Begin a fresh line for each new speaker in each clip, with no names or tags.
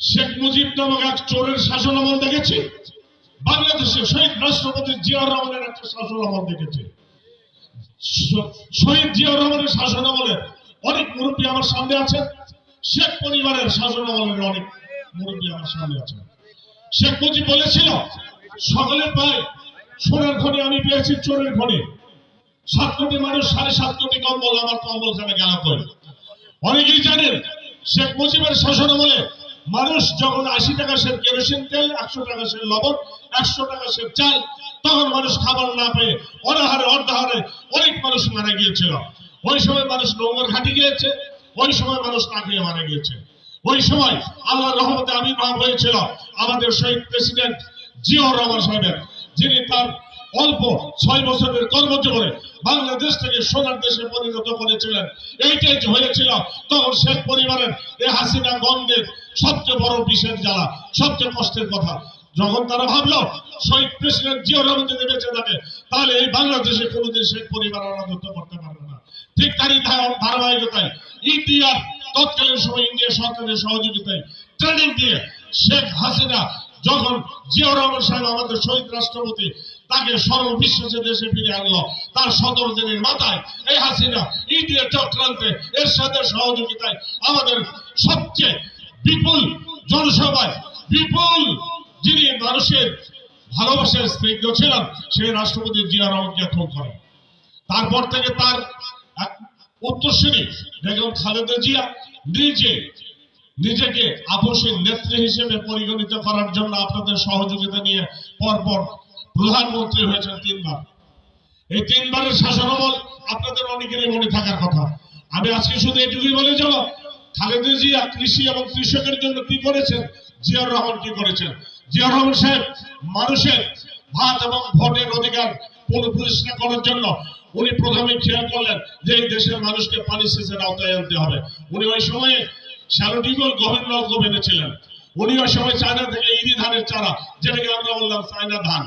শেখ মুজিব নামক এক চোরের শাসন আমল দেখেছি? বাংলাদেশে শহীদ রাষ্ট্রপতি জিয়াউর রহমানের একটা শাসন আমল দেখেছি। শহীদ জিয়াউর রহমানের শাসন আমলে অনেক মুরব্বী আমার সামনে আছেন। শেখ পরিবারের শাসন আমলের অনেক মুরব্বী আমার সামনে আছেন। শেখ মুজিব বলেছিল সকলে পায় সোনার খনি আমি পেয়েছি চোরের খনি। সাত কোটি মানুষ, সাড়ে সাত কোটি কম্বল আমার কম্বল খানে গেল কই? অনেকেই জানেন, শেখ মুজিবের শাসন আমলে মানুষ যখন আশি টাকা সের কেরোসিন তেল, একশো টাকা সের লবণ, একশো টাকা সের চাল, তখন মানুষ খাবার না পেয়ে অনাহারে, অর্ধাহারে অনেক মানুষ মারা গিয়েছিল। ওই সময় মানুষ নোংর ঘাটি গিয়েছে ওই সময় মানুষ না খেয়ে মারা গিয়েছে। ওই সময় আল্লাহ রহমতে আবির্ভাব হয়েছিল, আমাদের শহীদ প্রেসিডেন্ট জিয়াউর রহমান সাহেবের, যিনি তার অল্প ছয় বছরের কর্মজীবনে বাংলাদেশ থেকে সোনার দেশে পরিণত করেছিলেন। এইটাই হয়েছিল, তখন শেখ পরিবারের এই হাসিনা গন্ধের সবচেয়ে বড় বিষের জ্বালা, সবচেয়ে কষ্টের কথা। যখন তারা ভাবলো, শহীদ প্রেসিডেন্ট জিয়াউর রহমান যদি বেঁচে থাকে, তাহলে এই বাংলাদেশে কোনোদিন শেখ পরিবার রাজত্ব করতে পারবে না। ঠিক তারই ধারাবাহিকতায় ইন্ডিয়ার তৎকালীন সময় ইন্ডিয়া সরকারের সহযোগিতায়, ট্রেনিং দিয়ে শেখ হাসিনা যখন জিয়াউর রহমান সাহেব আমাদের শহীদ রাষ্ট্রপতি, তাকে সরল বিশ্বাসে দেশে ফিরে আনলো। তার সতেরো দিনের মাথায় এই হাসিনা ইন্ডিয়া চক্রান্তে এর সাথে সহযোগিতায় আমাদের সবচেয়ে বিপুল জনসভায় বিপুল যিনি মানুষের ভালোবাসার স্নিগ্ধ ছিলেন, সেই রাষ্ট্রপতি জিয়া রহমানকে খুন করেন। তারপর থেকে তার উত্তরসূরি বেগম খালেদা জিয়া, নিজে, নিজেকে আপসের নেত্রী হিসেবে পরিগণিত করার জন্য আপনাদের সহযোগিতা নিয়ে পরপর প্রধানমন্ত্রী হয়েছেন তিনবার। এই তিনবারের শাসনামল আপনাদের অনেকেরই মনে থাকার কথা। আমি আজকে শুধু এটুকুই বলে যাব খালেদা জিয়া কৃষি এবং কৃষকের জন্য কি করেছেন? জিয়াউর রহমান কি করেছেন? জিয়াউর রহমান সাহেব, মানুষের ভাত এবং ভোটের অধিকার পুনঃপ্রতিষ্ঠা করার জন্য উনি প্রথমে খেয়াল করলেন যে এই দেশের মানুষকে পানি সেচের আওতায় আনতে হবে। উনি ওই সময়ে শ্যালোডিগল গভীর নলকূপ এনেছিলেন উনি ওই সময় চায়না থেকে ইরি ধানের চারা, যেটাকে আমরা বললাম চায়না ধান।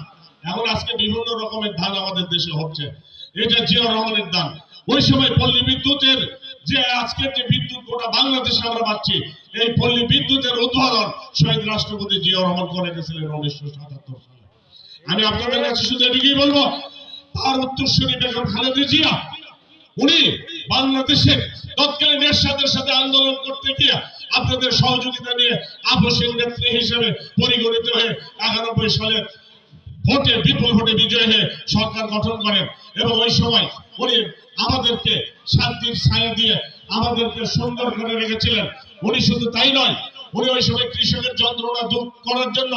এখন আজকে বিভিন্ন রকমের ধান আমাদের দেশে হচ্ছে। এটা জিয়াউর রহমানের দান ওই সময় পল্লী বিদ্যুতের যে আজকের যে বিদ্যুৎ গোটা বাংলাদেশে আমরা পাচ্ছি, এই পল্লী বিদ্যুতের উদ্ভাবন শহীদ রাষ্ট্রপতি জিয়াউর রহমান করে গেছিলেন উনিশশো সাতাত্তর সালে। আমি আপনাদের কাছে শুধু এটুকুই বলব, তার উত্তরসূরি বেগম খালেদা জিয়া, উনি বাংলাদেশের তৎকালীন এরশাদের সাথে আন্দোলন করতে গিয়ে আপনাদের সহযোগিতা নিয়ে আপসের নেত্রী হিসেবে পরিগণিত হয়ে একানব্বই সালে ভোটে বিপুল ভোটে বিজয় হয়ে সরকার গঠন করেন। এবং ওই সময় উনি আমাদেরকে শান্তির ছায়া দিয়ে আমাদেরকে সুন্দর করে রেখেছিলেন। উনি শুধু তাই নয়, উনি ওই সময় কৃষকের যন্ত্রণা দূর করার জন্য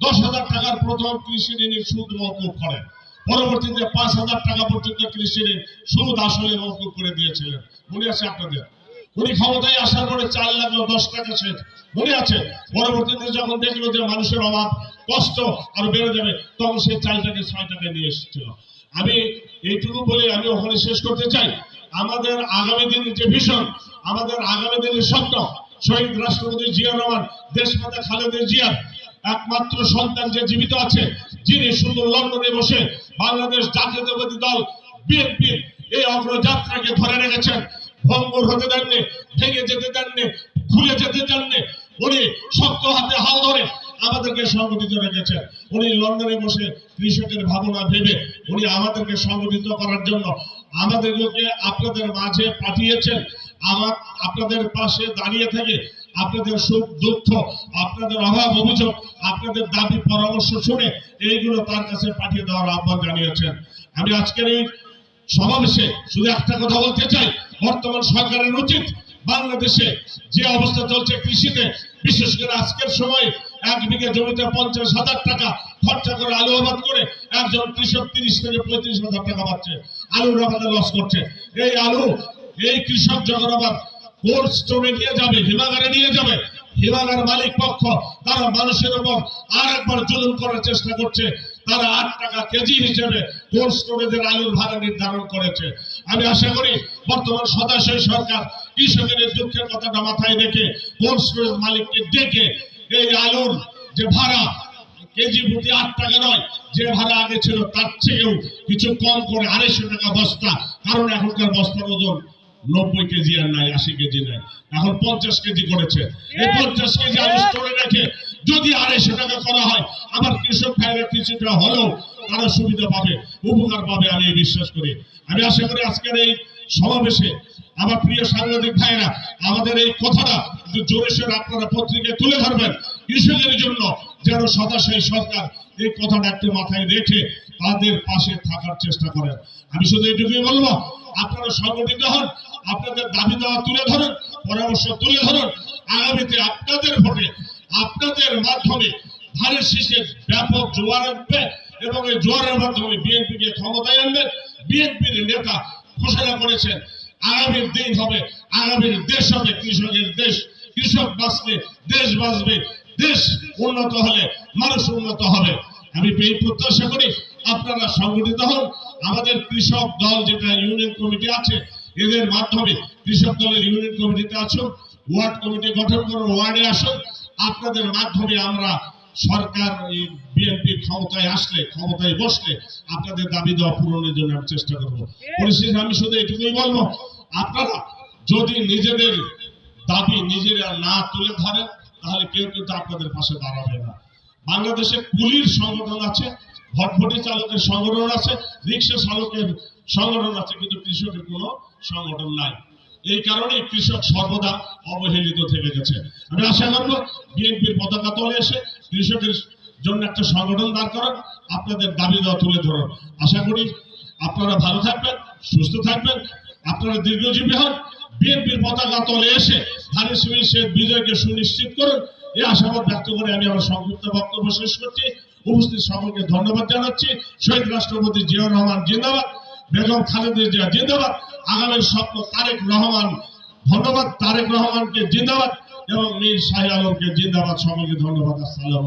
দশ হাজার টাকার প্রথম কৃষি ঋণের সুদ মৌকুব করেন। পরবর্তীতে পাঁচ হাজার টাকা পর্যন্ত কৃষি ঋণ সুদ আসলে মৌকুব করে দিয়েছিলেন। মনে আছে আপনাদের উনি ক্ষমতায় আসার পরে চার লাগল দশ টাকা মনে আছে পরবর্তীতে যখন দেখল যে মানুষের অভাব, কষ্ট আরও বেড়ে যাবে, তখন সেই চালটাকে ছয় টাকায় নিয়ে এসেছিল। আমি এইটুকু বলে আমি ওখানে শেষ করতে চাই। আমাদের আগামী দিনের যে ভীষণ, আমাদের আগামী দিনের স্বপ্ন, শহীদ রাষ্ট্রপতি জিয়া রহমান দেশমাতা খালেদা জিয়ার একমাত্র সন্তান যে জীবিত আছে, যিনি শুধু লন্ডনে বসে বাংলাদেশ জাতীয়তাবাদী দল, বিএনপির এই অগ্রযাত্রাকে ধরে রেখেছেন। ভঙ্গুর হতে দেননি, ভেঙে যেতে দেননি খুলে যেতে দেননি। উনি শক্ত হাতে হাল ধরে আমাদেরকে সংগঠিত রেখেছেন। উনি লন্ডনে বসে কৃষকের ভাবনা ভেবে উনি আমাদেরকে সংগঠিত করার জন্য আমাদেরকে আপনাদের মাঝে পাঠিয়েছেন। আমার, আপনাদের পাশে দাঁড়িয়ে থেকে আপনাদের সুখ, দুঃখ, আপনাদের অভাব, অভিযোগ, আপনাদের দাবি, পরামর্শ শুনে এইগুলো তার কাছে পাঠিয়ে দেওয়ার আহ্বান জানিয়েছেন। আমি আজকের এই সমাবেশে শুধু একটা কথা বলতে চাই বর্তমান সরকারের উচিত বাংলাদেশে যে অবস্থা চলছে কৃষিতে, বিশেষ করে আজকের সময় এক বিঘা জমিতে পঞ্চাশ হাজার টাকা খরচা করে আলু আবাদ করে একজন কৃষক তিরিশ থেকে পঁয়ত্রিশ হাজার টাকা পাচ্ছে, আলুর আবাদে লস করছে। এই আলু, এই কৃষক যখন আবার কোল্ড স্টোরে নিয়ে যাবে, হিমাগারে নিয়ে যাবে, হিমাগার মালিক পক্ষ, তারা মানুষের উপর আর একবার জুলুম করার চেষ্টা করছে। তারা আট টাকা কেজি হিসেবে কোল্ড স্টোরেজের আলুর ভাড়া নির্ধারণ করেছে। আমি আশা করি বর্তমান সদাশয় সরকার কৃষকের দুঃখের কথাটা মাথায় রেখে কোল্ড স্টোরেজ মালিককে ডেকে এই আলুর যে ভাড়া, কেজি প্রতি আট টাকা নয়, যে ভাড়া আগে ছিল তার চেয়েও কিছু কম করে আড়াইশো টাকা বস্তা, কারণ এখনকার বস্তার ওজন নব্বই কেজি আর নাই আশি কেজি নাই। এখন পঞ্চাশ কেজি করেছে। এই পঞ্চাশ কেজি আলু স্টোরে রেখে যদি আড়াইশো টাকা করা হয় কৃষক ভাইরা হলেও তারা সুবিধা পাবে উপকার পাবে আমি বিশ্বাস করি। আমি আশা করি আজকের এই সমাবেশে আমার প্রিয় সাংবাদিক ভাইরা আমাদের এই কথাটা জোরে আপনারা পত্রিকায় তুলে ধরবেন। কৃষকের জন্য যেন সদাশয় সরকার এই কথাটা একটু মাথায় রেখে তাদের পাশে থাকার চেষ্টা করেন। আমি শুধু এইটুকুই বলব আপনারা সংগঠিত হন, আপনাদের দাবি দেওয়া তুলে ধরুন, পরামর্শ তুলে ধরুন। আগামীতে আপনাদের ভোটে, আপনাদের মাধ্যমে ধানের শীষের ব্যাপক জোয়ার আনবে এবং এই জোয়ারের মাধ্যমে বিএনপিকে ক্ষমতায় আনবেন। বিএনপির নেতা ঘোষণা করেছেন আগামীর দিন হবে, আগামীর দেশ হবে কৃষকের দেশ, কৃষক বাঁচলে দেশ বাঁচবে, দেশ উন্নত হলে মানুষ উন্নত হবে। আমি এই প্রত্যাশা করি আপনারা সংগঠিত হন। আমাদের কৃষক দল যেটা ইউনিয়ন কমিটি আছে, এদের মাধ্যমে কৃষক দলের ইউনিয়ন কমিটিতে আসুন, ওয়ার্ড কমিটি গঠন করুন, ওয়ার্ডে আসুন। আপনাদের মাধ্যমে আমরা সরকার বিএনপি ক্ষমতায় আসলে, ক্ষমতায় বসলে আপনাদের দাবি দেওয়া পূরণের জন্য আমি চেষ্টা করব। পরিশেষে আমি শুধু এটুকুই বলব, আপনারা যদি নিজেদের দাবি নিজেরা না তুলে ধরেন, তাহলে কেউ কিন্তু আপনাদের পাশে দাঁড়াবে না। বাংলাদেশে কুলির সংগঠন আছে ভটভটি চালকের সংগঠন আছে, রিক্সা চালকের সংগঠন আছে, কিন্তু কৃষকের কোনো সংগঠন নাই। এই কারণে কৃষক সর্বদা অবহেলিত থেকে গেছে। আমি আশা করব বিএনপির পতাকা তলে এসে কৃষকের জন্য একটা সংগঠন দাঁড় করান আপনাদের দাবি দেওয়া তুলে ধরুন আশা করি আপনারা ভালো থাকবেন, সুস্থ থাকবেন, আপনারা দীর্ঘজীবী হন। বিএনপির পতাকা তলে এসে ধানের শীষের বিজয়কে সুনিশ্চিত করুন। এই আশাবাদ ব্যক্ত করে আমি আমার সংক্ষিপ্ত বক্তব্য শেষ করছি। উপস্থিত সকলকে ধন্যবাদ জানাচ্ছি। শহীদ রাষ্ট্রপতি জিয়া রহমান জিন্দাবাদ, বেগম খালেদা জিয়া জিন্দাবাদ, আগামীর স্বপ্ন তারেক রহমান, ধন্যবাদ তারেক রহমানকে জিন্দাবাদ এবং মীর শাহী আলমকে জিন্দাবাদ। সকলকে ধন্যবাদ, আসসালাম